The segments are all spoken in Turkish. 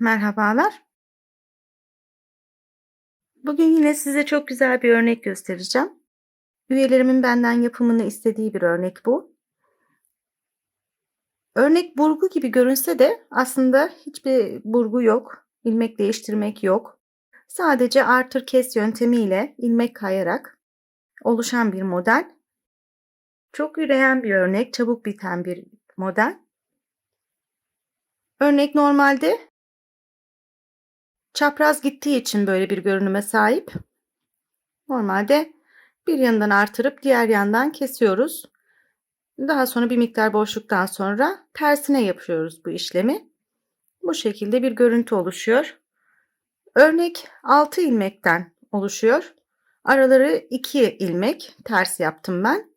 Merhabalar. Bugün yine size çok güzel bir örnek göstereceğim. Üyelerimin benden yapımını istediği bir örnek bu. Örnek burgu gibi görünse de aslında hiçbir burgu yok. İlmek değiştirmek yok. Sadece artır kes yöntemiyle ilmek kayarak oluşan bir model. Çok üreyen bir örnek, çabuk biten bir model. Örnek normalde çapraz gittiği için böyle bir görünüme sahip. Normalde bir yandan artırıp diğer yandan kesiyoruz. Daha sonra bir miktar boşluktan sonra tersine yapıyoruz bu işlemi. Bu şekilde bir görüntü oluşuyor. Örnek 6 ilmekten oluşuyor. Araları 2 ilmek ters yaptım ben.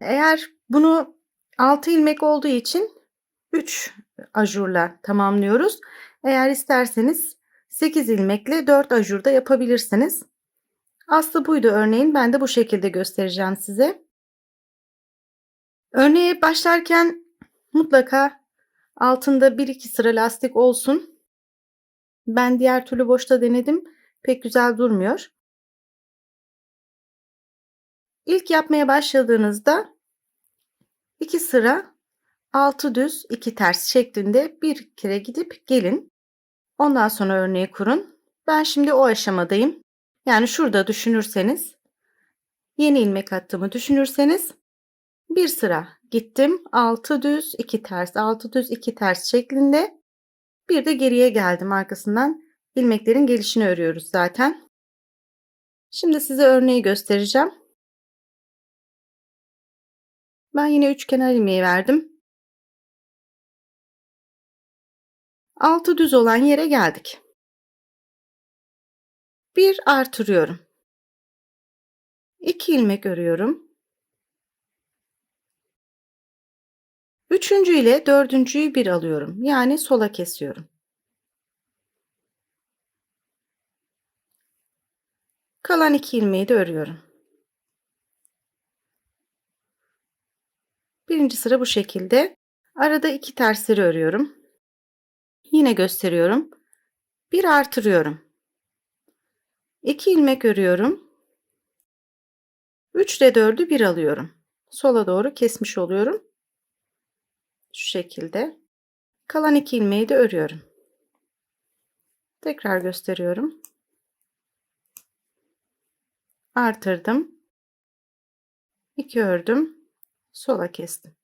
Eğer bunu 6 ilmek olduğu için 3 ajurla tamamlıyoruz. Eğer isterseniz 8 ilmekle 4 ajurda yapabilirsiniz. Aslı buydu örneğin. Ben de bu şekilde göstereceğim size. Örneğe başlarken mutlaka altında 1-2 sıra lastik olsun. Ben diğer türlü boşta denedim. Pek güzel durmuyor. İlk yapmaya başladığınızda 2 sıra 6 düz 2 ters şeklinde bir kere gidip gelin. Ondan sonra örneği kurun. Ben şimdi o aşamadayım. Yani şurada düşünürseniz yeni ilmek attığımı düşünürseniz bir sıra gittim 6 düz 2 ters 6 düz 2 ters şeklinde bir de geriye geldim arkasından ilmeklerin gelişini örüyoruz zaten. Şimdi size örneği göstereceğim. Ben yine üç kenar ilmeği verdim. Altı düz olan yere geldik. Bir artırıyorum. 2 ilmek örüyorum. Üçüncü ile dördüncüyü bir alıyorum. Yani sola kesiyorum. Kalan iki ilmeği de örüyorum. Birinci sıra bu şekilde. Arada iki tersleri örüyorum. Yine gösteriyorum. Bir artırıyorum. 2 ilmek örüyorum. 3 ile 4'ü bir alıyorum. Sola doğru kesmiş oluyorum. Şu şekilde. Kalan 2 ilmeği de örüyorum. Tekrar gösteriyorum. Artırdım. 2 ördüm. Sola kestim.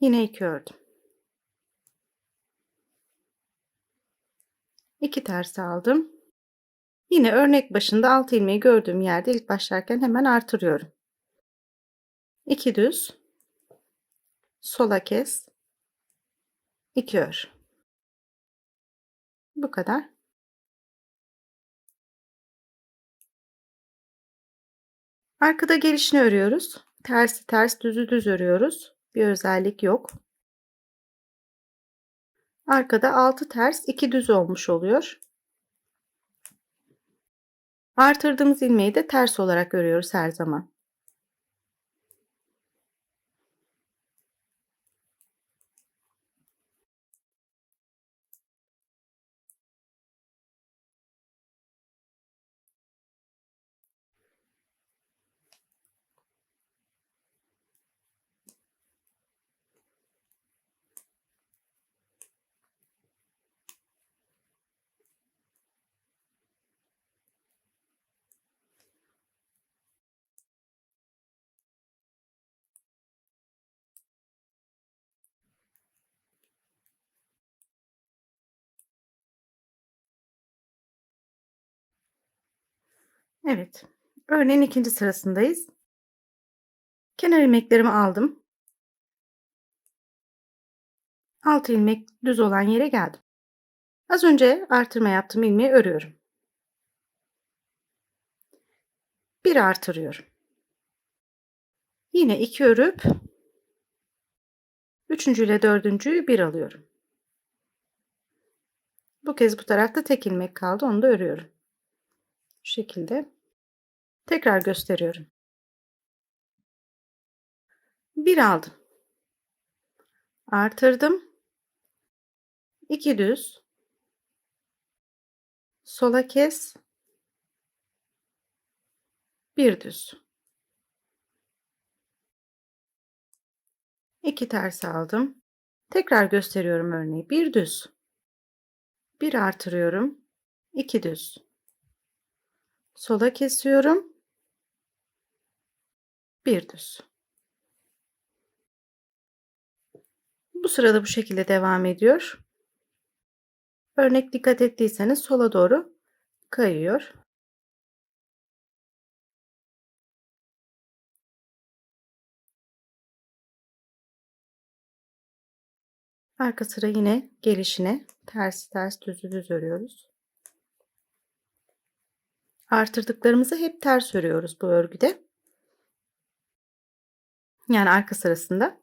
Yine 2 ördüm. 2 ters aldım. Yine örnek başında alt ilmeği gördüğüm yerde ilk başlarken hemen artırıyorum. 2 düz sola kes 2 ör. Bu kadar. Arkada gelişini örüyoruz. Tersi ters düzü düz örüyoruz. Bir özellik yok. Arkada 6 ters 2 düz olmuş oluyor. Artırdığımız ilmeği de ters olarak örüyoruz her zaman. Evet. Örneğin ikinci sırasındayız. Kenar ilmeklerimi aldım. Alt ilmek düz olan yere geldim. Az önce artırma yaptığım ilmeği örüyorum. Bir artırıyorum. Yine iki örüp üçüncü ile dördüncüyü bir alıyorum. Bu kez bu tarafta tek ilmek kaldı. Onu da örüyorum. Şu şekilde. Tekrar gösteriyorum. Bir aldım. Artırdım. 2 düz. Sola kes. 1 düz. 2 ters aldım. Tekrar gösteriyorum örneği. 1 düz. 1 artırıyorum. 2 düz. Sola kesiyorum. 1 düz. Bu sırada bu şekilde devam ediyor. Örnek dikkat ettiyseniz sola doğru kayıyor. Arka sıra yine gelişine ters ters düzü düz örüyoruz. Artırdıklarımızı hep ters örüyoruz bu örgüde. Yani arka sırasında.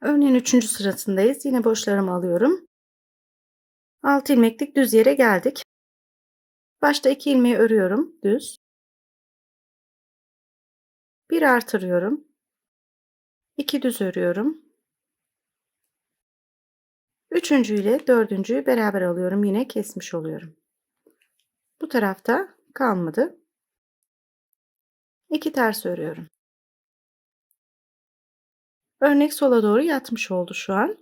Örneğin 3. sırasındayız. Yine boşlarımı alıyorum. 6 ilmeklik düz yere geldik. Başta 2 ilmeği örüyorum düz. 1 artırıyorum. 2 düz örüyorum. Üçüncü ile dördüncüyü beraber alıyorum. Yine kesmiş oluyorum. Bu tarafta kalmadı. 2 ters örüyorum. Örnek sola doğru yatmış oldu şu an.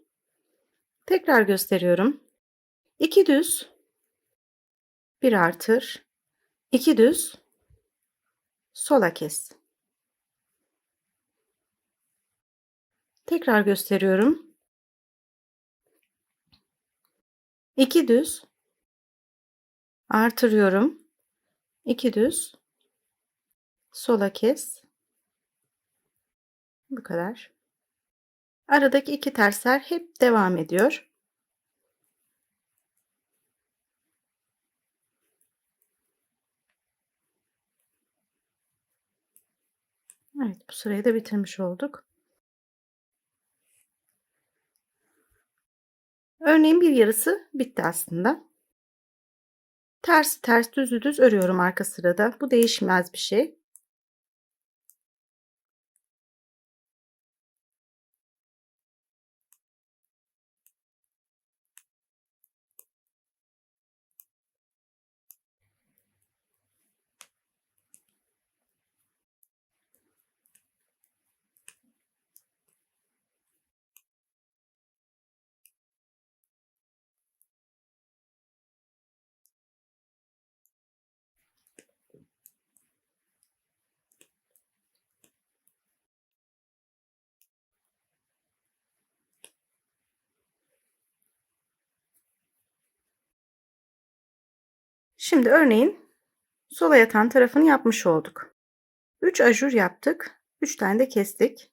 Tekrar gösteriyorum. 2 düz, 1 artır, 2 düz, sola kes. Tekrar gösteriyorum. 2 düz, artırıyorum. 2 düz, sola kes. Bu kadar. Aradaki iki tersler hep devam ediyor. Evet, bu sırayı da bitirmiş olduk. Örneğin bir yarısı bitti aslında. Ters ters düz düz örüyorum arka sırada. Bu değişmez bir şey. Şimdi örneğin sola yatan tarafını yapmış olduk. 3 ajur yaptık. 3 tane de kestik.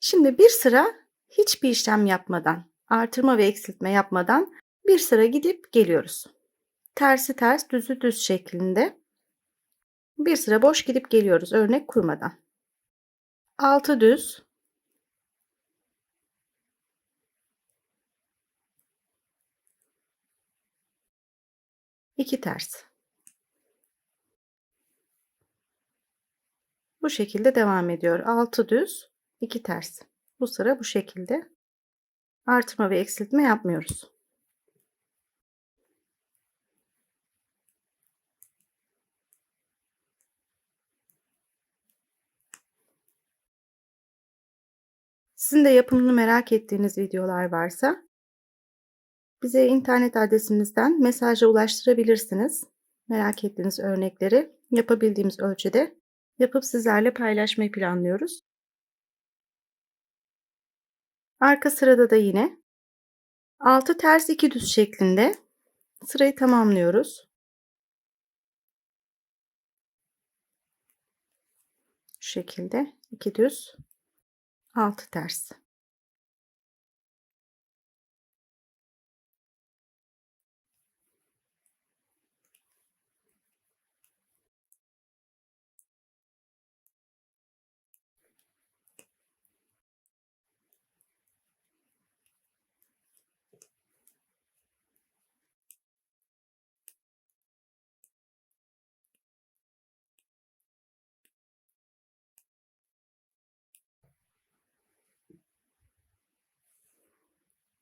Şimdi bir sıra hiçbir işlem yapmadan, artırma ve eksiltme yapmadan bir sıra gidip geliyoruz. Tersi ters, düzü düz şeklinde. Bir sıra boş gidip geliyoruz örnek kurmadan. 6 düz, 2 ters. Bu şekilde devam ediyor. 6 düz, 2 ters. Bu sıra bu şekilde. Artırma ve eksiltme yapmıyoruz. Sizin de yapımını merak ettiğiniz videolar varsa bize internet adresimizden mesajla ulaştırabilirsiniz. Merak ettiğiniz örnekleri yapabildiğimiz ölçüde yapıp sizlerle paylaşmayı planlıyoruz. Arka sırada da yine 6 ters 2 düz şeklinde sırayı tamamlıyoruz. Şu şekilde 2 düz 6 ters.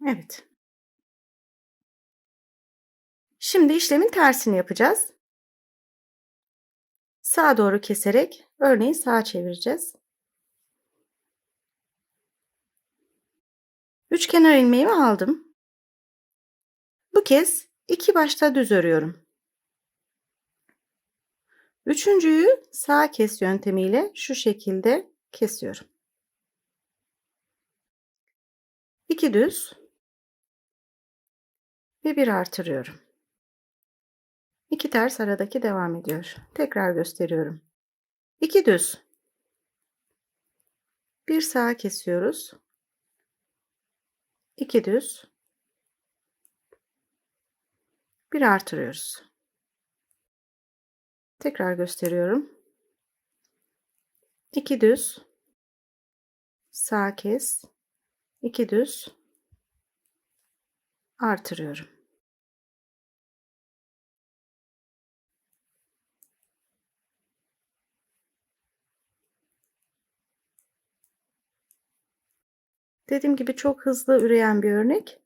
Evet. Şimdi işlemin tersini yapacağız. Sağa doğru keserek örneği sağa çevireceğiz. Üç kenar ilmeğimi aldım. Bu kez iki başta düz örüyorum. Üçüncüyü sağ kes yöntemiyle şu şekilde kesiyorum. İki düz ve bir artırıyorum. İki ters aradaki devam ediyor. Tekrar gösteriyorum. İki düz. Bir sağ kesiyoruz. İki düz. Bir artırıyoruz. Tekrar gösteriyorum. İki düz. Sağ kes. İki düz. Artırıyorum. Dediğim gibi çok hızlı üreyen bir örnek.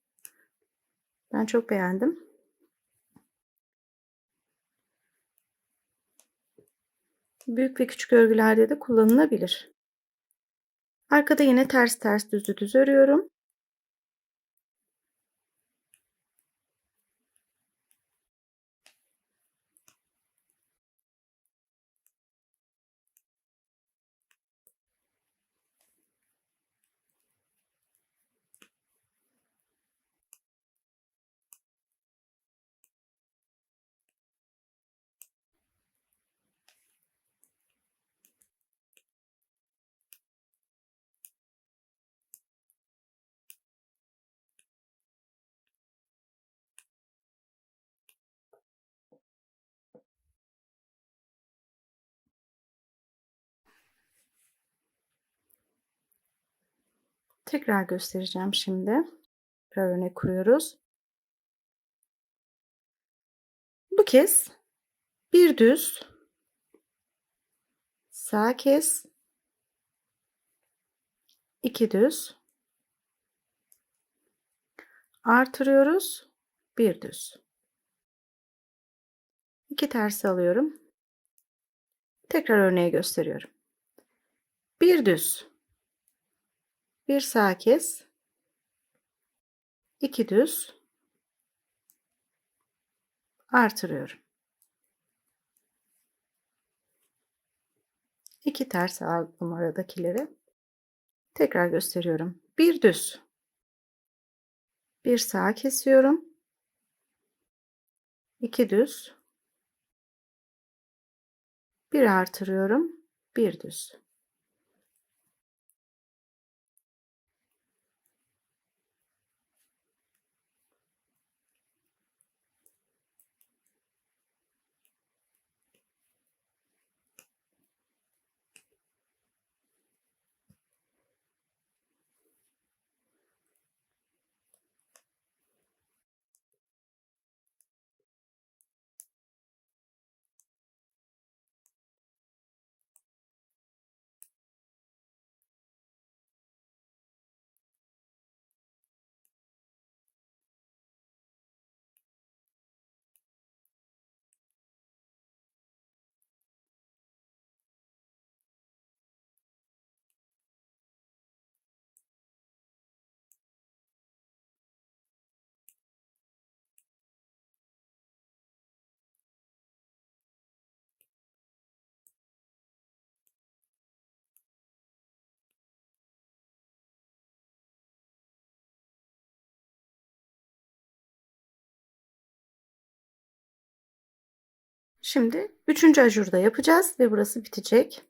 Ben çok beğendim. Büyük ve küçük örgülerde de kullanılabilir. Arkada yine ters ters düzü düz örüyorum. Tekrar göstereceğim şimdi. Bir örnek kuruyoruz. Bu kez bir düz sağ kes iki düz artırıyoruz bir düz iki ters alıyorum tekrar örneği gösteriyorum bir düz bir sağ kes iki düz artırıyorum. İki ters aldım aradakileri. Tekrar gösteriyorum. Bir düz. Bir sağ kesiyorum. İki düz. Bir artırıyorum. Bir düz. Şimdi üçüncü ajurda yapacağız ve burası bitecek.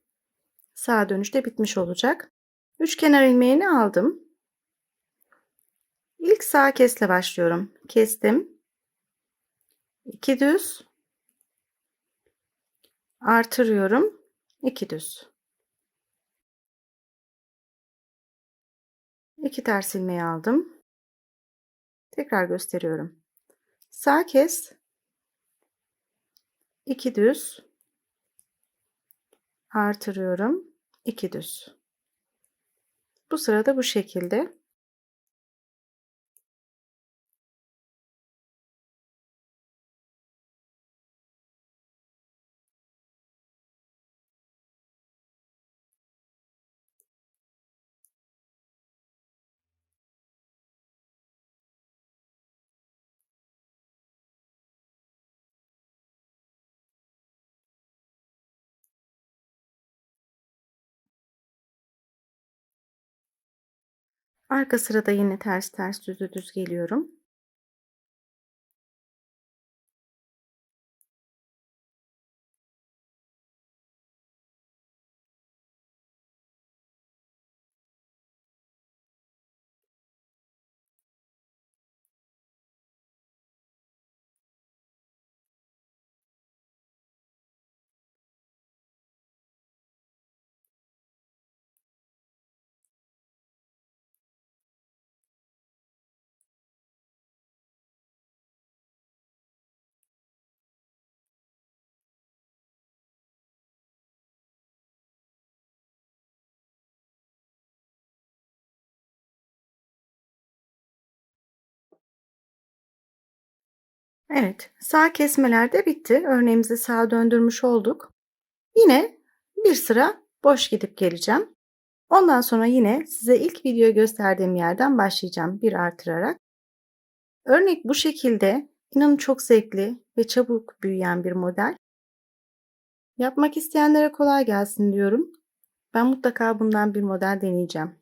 Sağ dönüşte bitmiş olacak. Üç kenar ilmeğini aldım. İlk sağ kesle başlıyorum. Kestim. 2 düz. Artırıyorum. 2 düz. 2 ters ilmeği aldım. Tekrar gösteriyorum. Sağ kes. 2 düz. Artırıyorum. 2 düz. Bu sırada bu şekilde. Arka sırada yine ters ters düz düz geliyorum. Evet, sağ kesmeler de bitti. Örneğimizi sağa döndürmüş olduk. Yine bir sıra boş gidip geleceğim. Ondan sonra yine size ilk video gösterdiğim yerden başlayacağım bir artırarak. Örnek bu şekilde inanın çok zevkli ve çabuk büyüyen bir model. Yapmak isteyenlere kolay gelsin diyorum. Ben mutlaka bundan bir model deneyeceğim.